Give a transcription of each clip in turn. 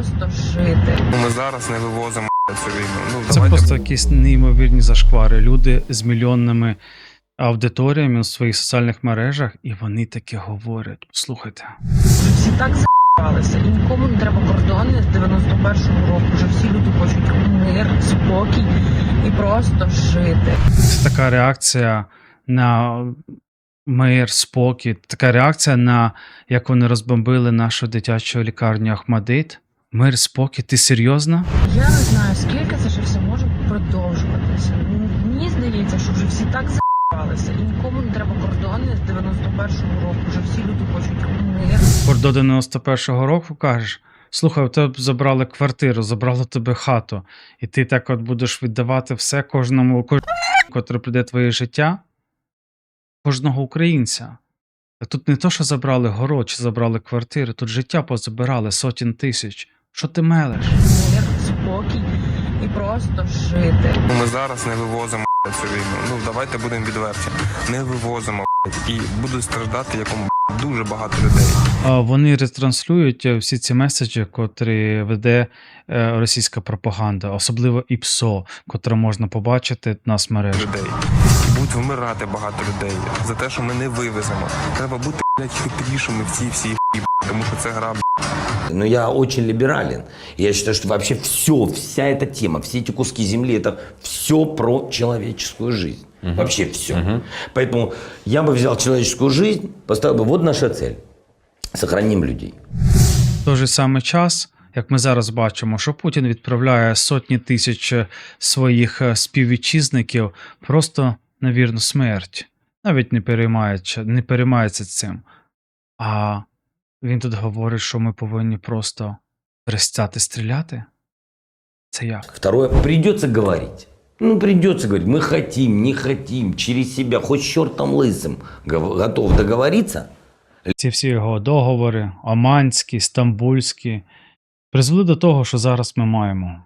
просто жити. Ми зараз не вивозимо цю війну. Ну Це давайте просто якісь неймовірні зашквари. Люди з мільйонними аудиторіями у своїх соціальних мережах, і вони таке говорять. Слухайте, Всі так за***алися, і нікому не треба кордони з 91-го року. Вже всі люди хочуть мир, спокій і просто жити. це така реакція на мир, спокій, така реакція на як вони розбомбили нашу дитячу лікарню Ахмадит. Мир, спокій, ти серйозно? Я не знаю, скільки це ще все може продовжуватися. Мені здається, що вже всі так за***алися, і нікому не треба кордони з 91-го року. Вже всі люди хочуть мир. От 91-го року кажеш. Слухай, у тебе забрали квартиру, забрали тебе хату, і ти так от будеш віддавати все кожному, кожному, котрий прийде твоє життя, кожного українця. Тут не то, що забрали город чи забрали квартири, тут життя позабирали сотень тисяч. Що ти мелеш? Мир, спокій і просто жити. ми зараз не вивозимо цю війну. Ну давайте будемо відверті. Не вивозимо і будуть страждати якому дуже багато людей. Вони ретранслюють всі ці меседжі, котрі веде е, російська пропаганда, особливо ІПСО, котре можна побачити на смережі. людей. Будуть вмирати багато людей за те, що ми не вивеземо. Треба бути блядь, хитрішими в цій всій тому що це гра Но я очень либерален. Я считаю, что вообще все, вся эта тема, все эти куски земли, это все про человеческую жизнь. Вообще все. Поэтому я бы взял человеческую жизнь, поставил бы, вот наша цель. Сохраним людей. В той же самий час, як ми зараз бачимо, що Путін відправляє сотні тисяч е, своїх е, співвітчизників просто на вірну смерть, навіть не переймається, не переймається цим. А він тут говорить, що ми повинні просто перестати стріляти. Це як? Второе, придется говорить. Ну, придется говорить, мы хотим, не хотим, через себя, хоть с чертом лысым, гов- готов договориться, Ці всі його договори, Оманські, Стамбульські, призвели до того, що зараз ми маємо.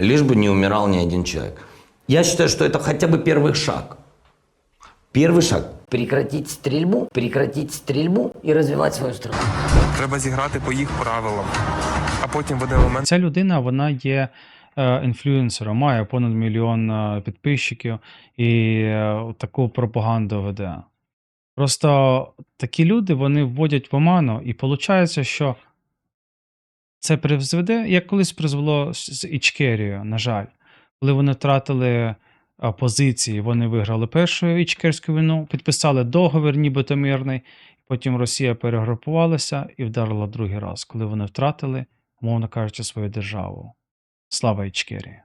лишь бы не умирал ни один человек. Я считаю, что это хотя бы первый шаг. Первый шаг. Прекратить стрельбу, прекратить стрельбу и развивать свою страну. Треба зіграти по їх правилам. А потім в один момент Ця людина вона є е, інфлюенсером, має понад мільйон е, підписчиків і е, таку пропаганду веде. Просто такі люди вони вводять в оману, і виходить, що це призведе, як колись призвело з з Ічкерією, на жаль. Коли вони втратили позиції, вони виграли першу Ічкерську війну, підписали договір, нібито мирний, потім Росія перегрупувалася і вдарила другий раз, коли вони втратили умовно кажучи, свою державу. Слава Ічкерії.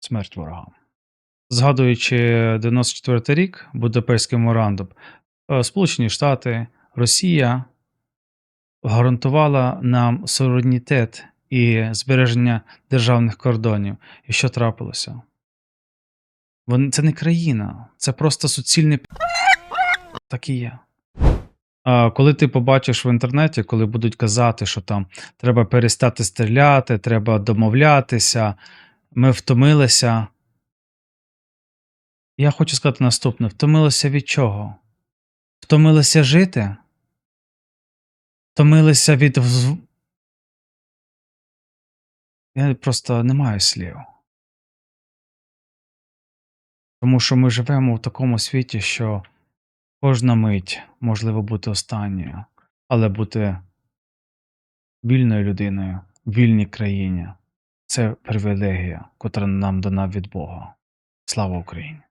Смерть ворогам. Згадуючи 94 рік, Будапештський меморандум, е, Сполучені Штати, Росія гарантувала нам суверенітет і збереження державних кордонів. І що трапилося? Вони, це не країна, це просто суцільний так і є. Коли ти побачиш в інтернеті, коли будуть казати, що там треба перестати стріляти, треба домовлятися, ми втомилися. Я хочу сказати наступне: втомилися від чого? Втомилися жити? Втомилися від. Я просто не маю слів. Тому що ми живемо в такому світі, що кожна мить можливо бути останньою, але бути вільною людиною в вільній країні це привілегія, котра нам дана від Бога. Слава Україні!